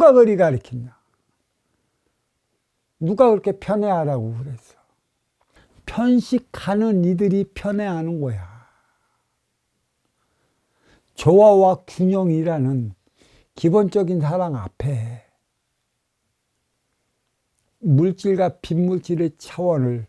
누가 그리 가르쳤냐? 누가 그렇게 편애하라고 그랬어? 편식하는 이들이 편애하는 거야. 조화와 균형이라는 기본적인 사랑 앞에 물질과 빈물질의 차원을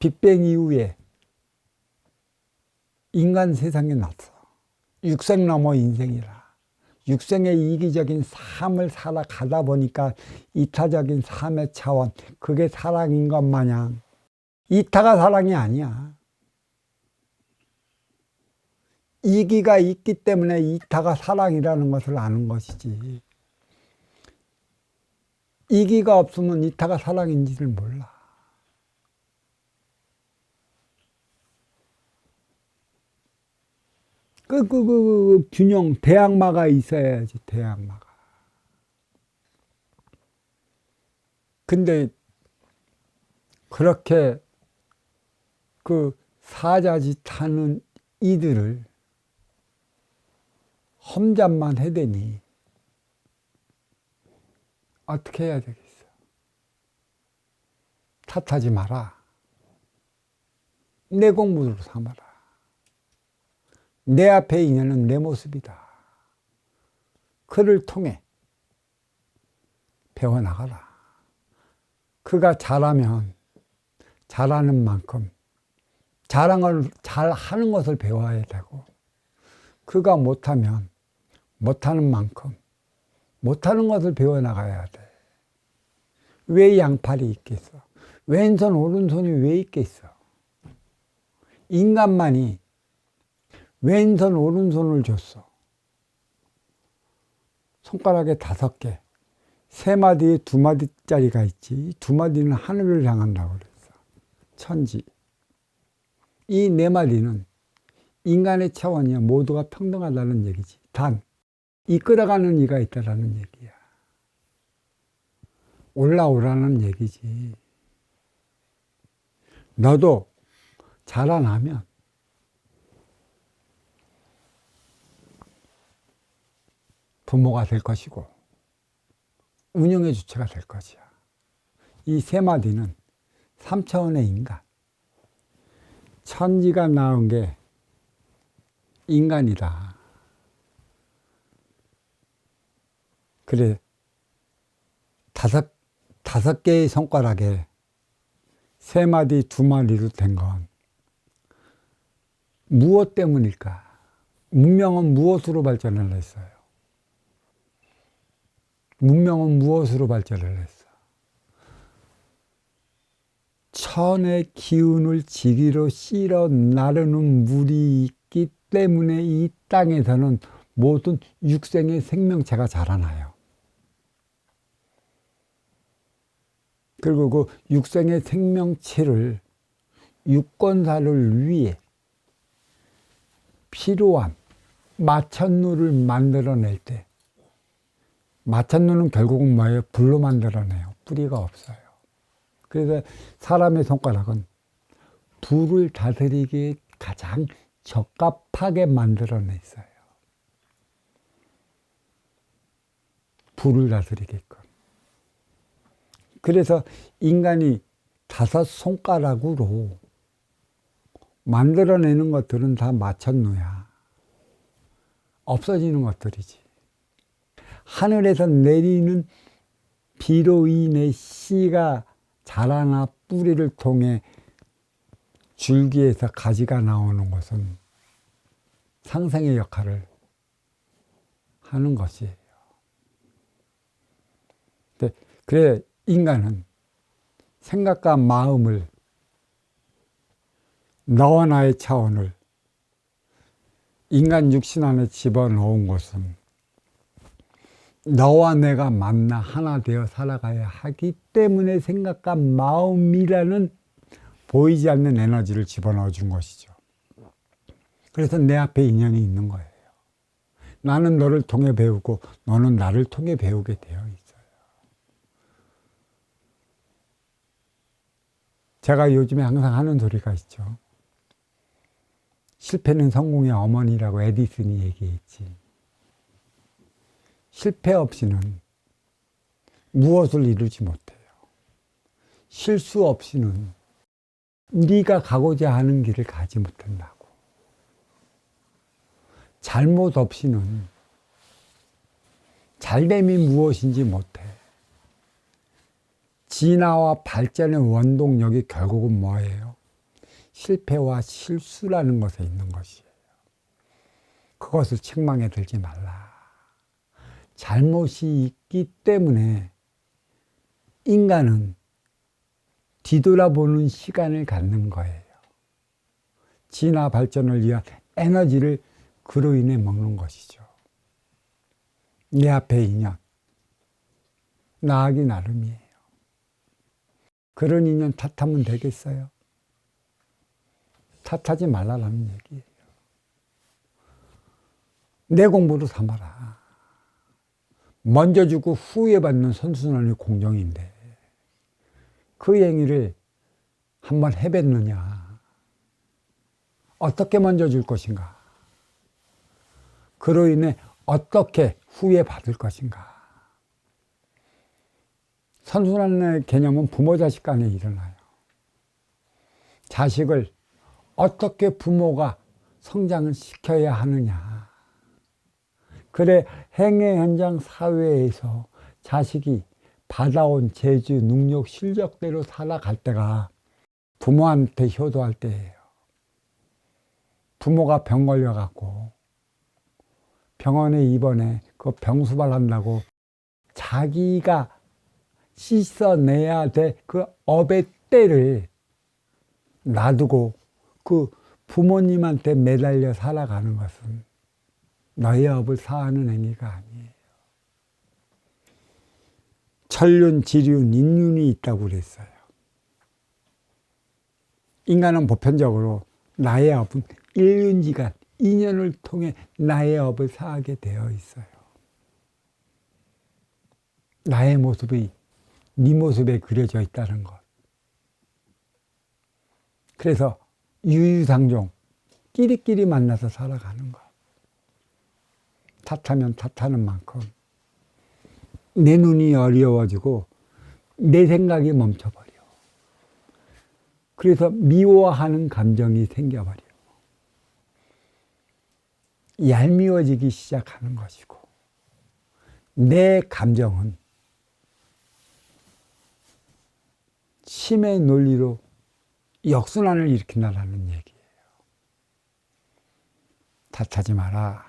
빅뱅 이후에 인간 세상에 났어. 육생 넘어 인생이라. 육생의 이기적인 삶을 살아가다 보니까 이타적인 삶의 차원, 그게 사랑인 것 마냥 이타가 사랑이 아니야. 이기가 있기 때문에 이타가 사랑이라는 것을 아는 것이지. 이기가 없으면 이타가 사랑인지를 몰라. 그, 그, 그, 그 균형, 대항마가 있어야지, 대항마가. 근데, 그렇게 그 사자짓 하는 이들을 험잡만 해대니, 어떻게 해야 되겠어? 탓하지 마라. 내 공부로 삼아라. 내 앞에 있는 내 모습이다. 그를 통해 배워나가라. 그가 잘하면 잘하는 만큼 자랑을 잘 하는 것을 배워야 되고, 그가 못하면 못하는 만큼 못하는 것을 배워나가야 돼. 왜 양팔이 있겠어? 왼손, 오른손이 왜 있겠어? 인간만이 왼손, 오른손을 줬어. 손가락에 다섯 개, 세 마디에 두 마디짜리가 있지. 두 마디는 하늘을 향한다고 그랬어. 천지. 이 네 마디는 인간의 차원이야. 모두가 평등하다는 얘기지. 단, 이끌어가는 이가 있다라는 얘기야. 올라오라는 얘기지. 너도 자라나면 부모가 될 것이고 운영의 주체가 될 것이야. 이 세 마디는 3차원의 인간. 천지가 낳은 게 인간이다. 그래, 다섯, 다섯 개의 손가락에 세 마디, 두 마디로 된 건 무엇 때문일까? 문명은 무엇으로 발전을 했어요? 문명은 무엇으로 발전을 했어? 천의 기운을 지기로 실어 나르는 물이 있기 때문에 이 땅에서는 모든 육생의 생명체가 자라나요. 그리고 그 육생의 생명체를 유권사를 위해 필요한 마천루를 만들어낼 때 마천루는 결국은 뭐예요? 불로 만들어내요. 뿌리가 없어요. 그래서 사람의 손가락은 불을 다스리기에 가장 적합하게 만들어냈어요. 불을 다스리게끔. 그래서 인간이 다섯 손가락으로 만들어내는 것들은 다 마천루야. 없어지는 것들이지. 하늘에서 내리는 비로 인해 씨가 자라나 뿌리를 통해 줄기에서 가지가 나오는 것은 상생의 역할을 하는 것이에요. 그래, 인간은 생각과 마음을 너와 나의 차원을 인간 육신 안에 집어넣은 것은 너와 내가 만나 하나 되어 살아가야 하기 때문에 생각과 마음이라는 보이지 않는 에너지를 집어넣어 준 것이죠. 그래서 내 앞에 인연이 있는 거예요. 나는 너를 통해 배우고 너는 나를 통해 배우게 되어 있어요. 제가 요즘에 항상 하는 소리가 있죠. 실패는 성공의 어머니라고 에디슨이 얘기했지. 실패 없이는 무엇을 이루지 못해요. 실수 없이는 네가 가고자 하는 길을 가지 못한다고. 잘못 없이는 잘됨이 무엇인지 못해. 진화와 발전의 원동력이 결국은 뭐예요? 실패와 실수라는 것에 있는 것이에요. 그것을 책망에 들지 말라. 잘못이 있기 때문에 인간은 뒤돌아보는 시간을 갖는 거예요. 진화 발전을 위한 에너지를 그로 인해 먹는 것이죠. 내 앞에 인연. 나하기 나름이에요. 그런 인연 탓하면 되겠어요? 탓하지 말라라는 얘기예요. 내 공부로 삼아라. 먼저 주고 후에 받는 선순환의 공정인데 그 행위를 한번 해봤느냐? 어떻게 먼저 줄 것인가? 그로 인해 어떻게 후에 받을 것인가? 선순환의 개념은 부모 자식 간에 일어나요. 자식을 어떻게 부모가 성장을 시켜야 하느냐. 그래 행회 현장 사회에서 자식이 받아온 재주, 능력, 실력대로 살아갈 때가 부모한테 효도할 때예요. 부모가 병 걸려갖고 병원에 입원해 그 병수발 한다고 자기가 씻어내야 될 그 업의 때를 놔두고 그 부모님한테 매달려 살아가는 것은 너의 업을 사하는 행위가 아니에요. 천륜, 지륜, 인륜이 있다고 그랬어요. 인간은 보편적으로 나의 업은 일륜지간, 인연을 통해 나의 업을 사하게 되어 있어요. 나의 모습이 네 모습에 그려져 있다는 것. 그래서 유유상종, 끼리끼리 만나서 살아가는 것. 탓하면 탓하는 만큼 내 눈이 어려워지고 내 생각이 멈춰버려. 그래서 미워하는 감정이 생겨버려. 얄미워지기 시작하는 것이고, 내 감정은 심의 논리로 역순환을 일으킨다는 얘기예요. 탓하지 마라.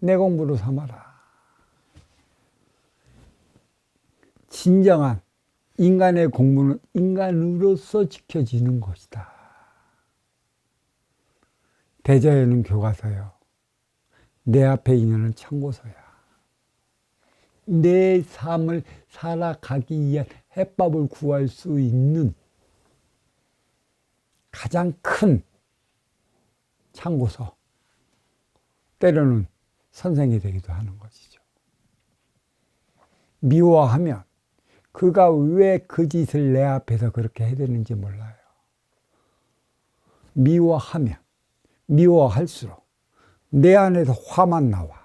내 공부로 삼아라. 진정한 인간의 공부는 인간으로서 지켜지는 것이다. 대자연은 교과서요. 내 앞에 인연은 참고서야. 내 삶을 살아가기 위한 해법을 구할 수 있는 가장 큰 참고서. 때로는 선생이 되기도 하는 것이죠. 미워하면 그가 왜 그 짓을 내 앞에서 그렇게 해대는지 몰라요. 미워하면 미워할수록 내 안에서 화만 나와.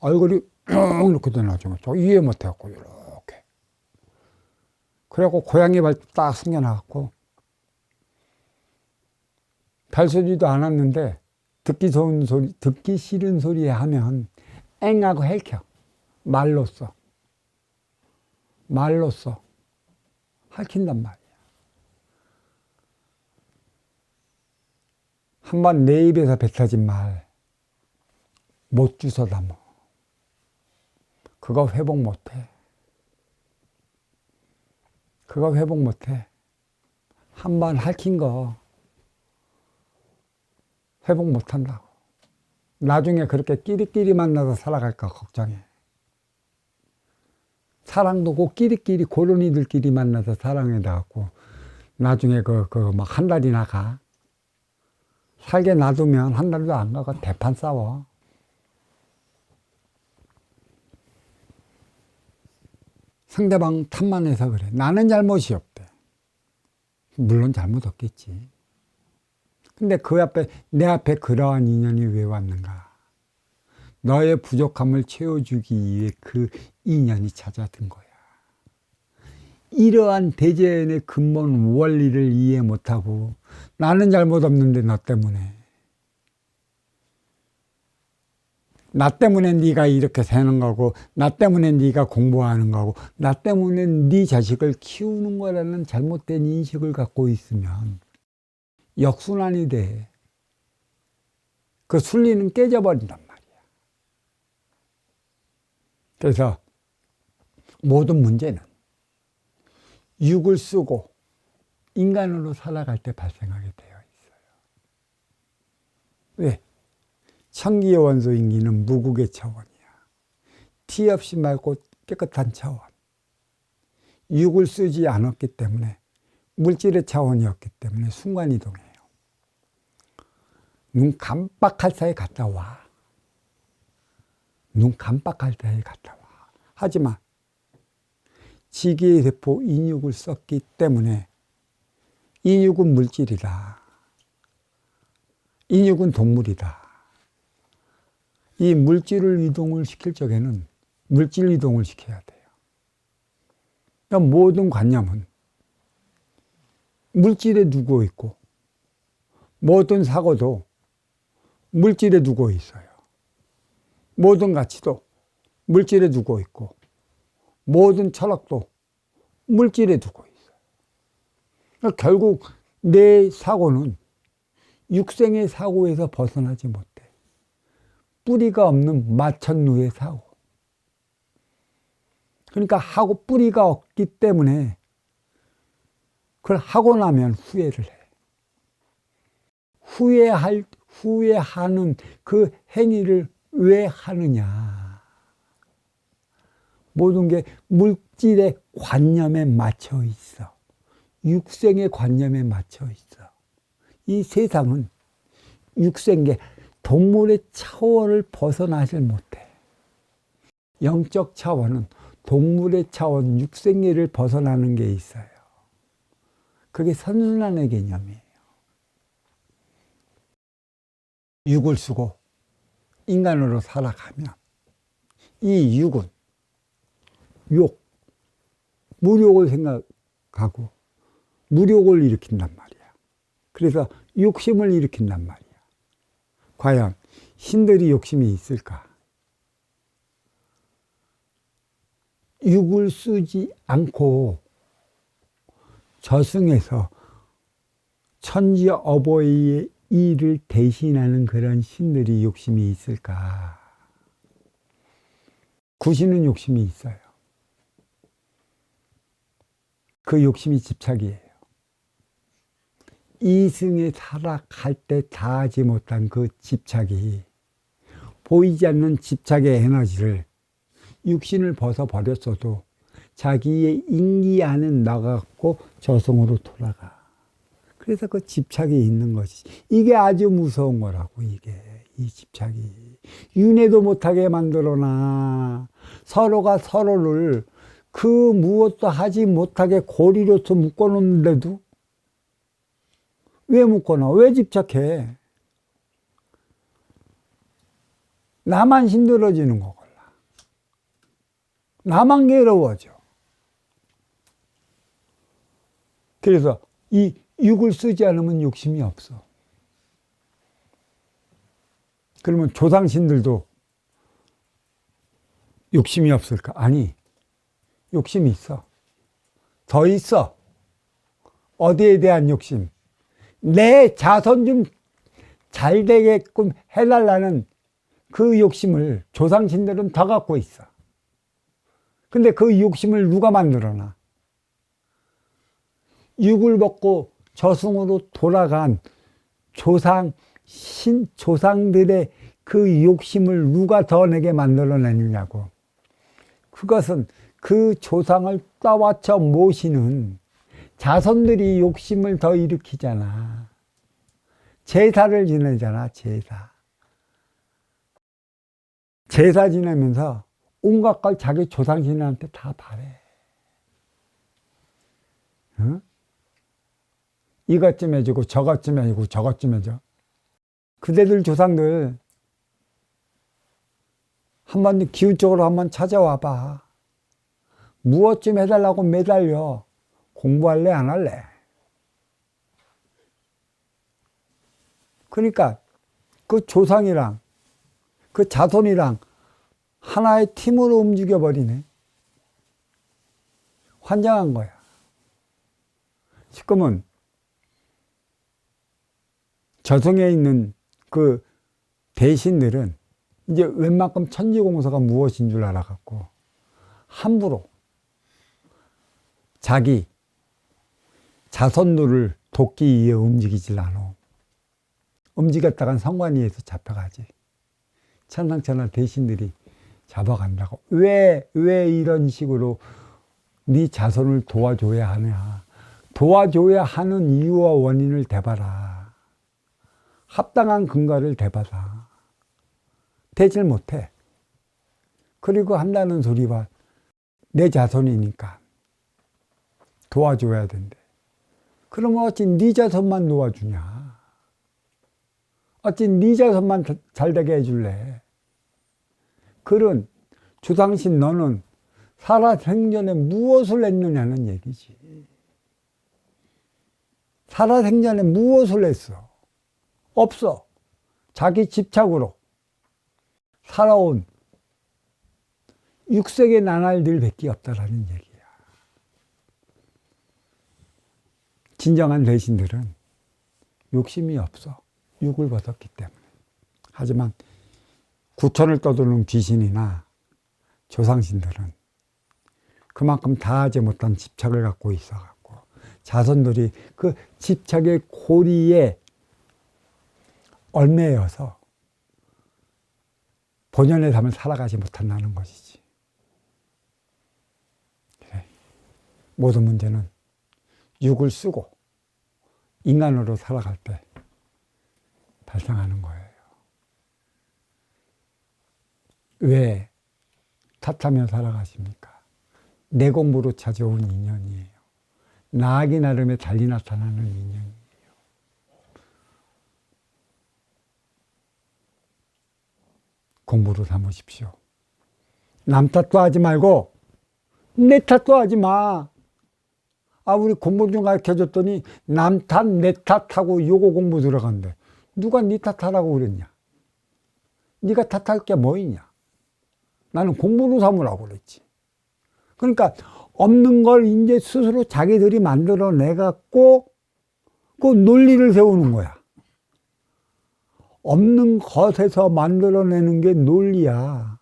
얼굴이 이렇게 되나죠. 저 이해 못해갖고 이렇게. 그래갖고 고양이 발딱 숨겨놔갖고 별소리도 않았는데 듣기 좋은 소리, 듣기 싫은 소리 하면 앵하고 헬켜. 말로써. 말로써. 할킨단 말이야. 한 번 내 입에서 뱉어진 말, 못 주워 담어. 그거 회복 못 해. 그거 회복 못 해. 한 번 할킨 거 회복 못 한다고. 나중에 그렇게 끼리끼리 만나서 살아갈까 걱정해. 사랑도 꼭 끼리끼리 고른이들끼리 만나서 사랑해 닿았고 나중에 그 그 막 한 달이나 가. 살게 놔두면 한 달도 안 가고 대판 싸워. 상대방 탓만 해서 그래. 나는 잘못이 없대. 물론 잘못 없겠지. 근데 그 앞에, 내 앞에 그러한 인연이 왜 왔는가? 너의 부족함을 채워주기 위해 그 인연이 찾아든 거야. 이러한 대전의 근본 원리를 이해 못하고 나는 잘못 없는데 너 때문에 나 때문에 네가 이렇게 사는 거고 나 때문에 네가 공부하는 거고 나 때문에 네 자식을 키우는 거라는 잘못된 인식을 갖고 있으면 역순환이 돼. 그 순리는 깨져버린단 말이야. 그래서 모든 문제는 육을 쓰고 인간으로 살아갈 때 발생하게 되어 있어요. 왜? 청기의 원소 인기는 무국의 차원이야. 티 없이 맑고 깨끗한 차원. 육을 쓰지 않았기 때문에 물질의 차원이었기 때문에 순간이동해요. 눈 깜빡할 사이 갔다 와. 눈 깜빡할 사이 갔다 와. 하지만 지기의 세포 인육을 썼기 때문에 인육은 물질이다. 인육은 동물이다. 이 물질을 이동을 시킬 적에는 물질 이동을 시켜야 돼요. 그러니까 모든 관념은 물질에 두고 있고 모든 사고도 물질에 두고 있어요. 모든 가치도 물질에 두고 있고 모든 철학도 물질에 두고 있어요. 그러니까 결국 내 사고는 육생의 사고에서 벗어나지 못해. 뿌리가 없는 마천루의 사고. 그러니까 하고 뿌리가 없기 때문에 그걸 하고 나면 후회를 해. 후회할, 후회하는 그 행위를 왜 하느냐. 모든 게 물질의 관념에 맞춰 있어. 육생의 관념에 맞춰 있어. 이 세상은 육생계, 동물의 차원을 벗어나질 못해. 영적 차원은 동물의 차원, 육생계를 벗어나는 게 있어요. 그게 선순환의 개념이에요. 육을 쓰고 인간으로 살아가면 이 육은 욕, 무욕을 생각하고 무욕을 일으킨단 말이야. 그래서 욕심을 일으킨단 말이야. 과연 신들이 욕심이 있을까? 육을 쓰지 않고 저승에서 천지 어버이의 일을 대신하는 그런 신들이 욕심이 있을까? 구신은 욕심이 있어요. 그 욕심이 집착이에요. 이승에 살아갈 때 다하지 못한 그 집착이 보이지 않는 집착의 에너지를 육신을 벗어버렸어도 자기의 인기 안에 나가고 저승으로 돌아가. 그래서 그 집착이 있는 것이 이게 아주 무서운 거라고 이게. 이 집착이. 윤회도 못하게 만들어놔. 서로가 서로를 그 무엇도 하지 못하게 고리로서 묶어놓는데도 왜 묶어놔? 왜 집착해? 나만 힘들어지는 거걸라. 나만 괴로워져 그래서 이 육을 쓰지 않으면 욕심이 없어. 그러면 조상신들도 욕심이 없을까? 아니, 욕심이 있어. 더 있어. 어디에 대한 욕심? 내 자손 좀 잘 되게끔 해달라는 그 욕심을 조상신들은 더 갖고 있어. 근데 그 욕심을 누가 만들어놔? 육을 먹고 저승으로 돌아간 조상, 신, 조상들의 그 욕심을 누가 더 내게 만들어내느냐고. 그것은 그 조상을 떠받쳐 모시는 자손들이 욕심을 더 일으키잖아. 제사를 지내잖아, 제사. 제사 지내면서 온갖 걸 자기 조상신한테 다 바래. 응? 이것 좀 해주고 저것 좀 해주고 저것 좀 해줘. 그대들 조상들 한번 기운 쪽으로 한번 찾아와 봐. 무엇 좀 해달라고 매달려. 공부할래, 안 할래? 그러니까 그 조상이랑 그 자손이랑 하나의 팀으로 움직여 버리네. 환장한 거야. 지금은 저승에 있는 그 대신들은 이제 웬만큼 천지공사가 무엇인 줄 알아갖고 함부로 자기 자손들을 돕기 위해 움직이질 않아. 움직였다간 성관위에서 잡혀가지. 천상천하 대신들이 잡아간다고. 왜, 왜 이런 식으로 네 자손을 도와줘야 하냐. 도와줘야 하는 이유와 원인을 대봐라. 합당한 근거를 대봐라. 대질 못해. 그리고 한다는 소리와 내 자손이니까 도와줘야 된대. 그러면 어찌 네 자손만 도와주냐? 어찌 네 자손만 잘 되게 해줄래? 그런 주당신 너는 살아 생전에 무엇을 했느냐는 얘기지. 살아 생전에 무엇을 했어? 없어. 자기 집착으로 살아온 육색의 나날들 밖에 없다라는 얘기야. 진정한 대신들은 욕심이 없어. 육을 벗었기 때문에. 하지만 구천을 떠도는 귀신이나 조상신들은 그만큼 다하지 못한 집착을 갖고 있어갖고 자손들이 그 집착의 고리에 얽매여서 본연의 삶을 살아가지 못한다는 것이지. 그래. 모든 문제는 육을 쓰고 인간으로 살아갈 때 발생하는 거예요. 왜 탓하며 살아가십니까? 내 공부로 찾아온 인연이에요. 나아기 나름에 달리 나타나는 인연이에요. 공부로 삼으십시오. 남 탓도 하지 말고 내 탓도 하지 마. 아, 우리 공부 좀 가르쳐 줬더니 남 탓, 내 탓하고 요거 공부 들어간대. 누가 네 탓하라고 그랬냐? 네가 탓할 게 뭐 있냐? 나는 공부로 삼으라고 그랬지. 그러니까 없는 걸 이제 스스로 자기들이 만들어내 갖고 그 논리를 세우는 거야. 없는 것에서 만들어내는 게 논리야.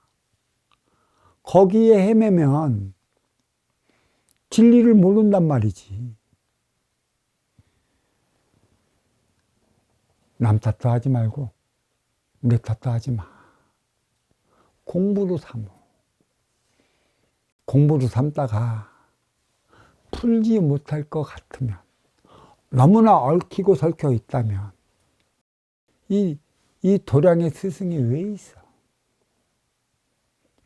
거기에 헤매면 진리를 모른단 말이지. 남 탓도 하지 말고 내 탓도 하지 마. 공부로 삼어. 공부로 삼다가 풀지 못할 것 같으면 너무나 얽히고 설켜 있다면 이, 이 도량의 스승이 왜 있어?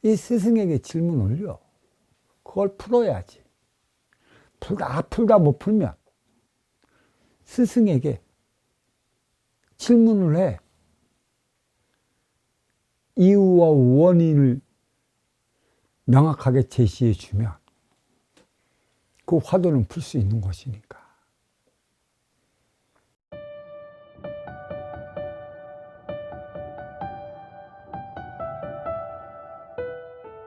이 스승에게 질문 올려. 그걸 풀어야지. 풀다, 풀다 못 풀면 스승에게 질문을 해. 이유와 원인을 명확하게 제시해 주면 그 화두는 풀 수 있는 것이니까.